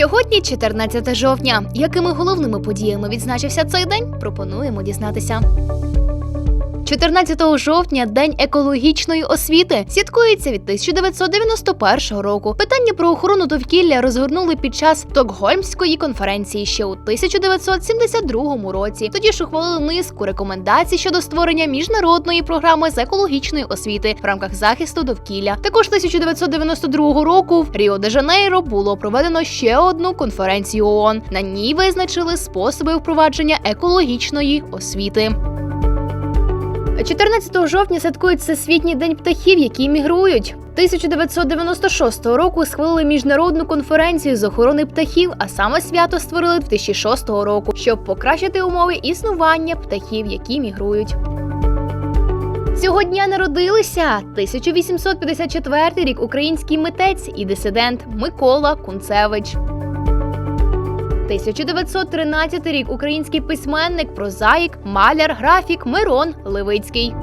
Сьогодні 14 жовтня. Якими головними подіями відзначився цей день? Пропонуємо дізнатися. 14 жовтня День екологічної освіти святкується від 1991 року. Питання про охорону довкілля розгорнули під час Стокгольмської конференції ще у 1972 році. Тоді ж ухвалили низку рекомендацій щодо створення міжнародної програми з екологічної освіти в рамках захисту довкілля. Також 1992 року в Ріо де Жанейро було проведено ще одну конференцію ООН. На ній визначили способи впровадження екологічної освіти. 14 жовтня святкують Всесвітній день птахів, які мігрують. 1996 року схвалили міжнародну конференцію з охорони птахів, а саме свято створили 2006 року, щоб покращити умови існування птахів, які мігрують. Цього дня народилися 1854 рік український митець і дисидент Микола Кунцевич. 1913 рік український письменник, прозаїк, маляр, графік Мирон Левицький.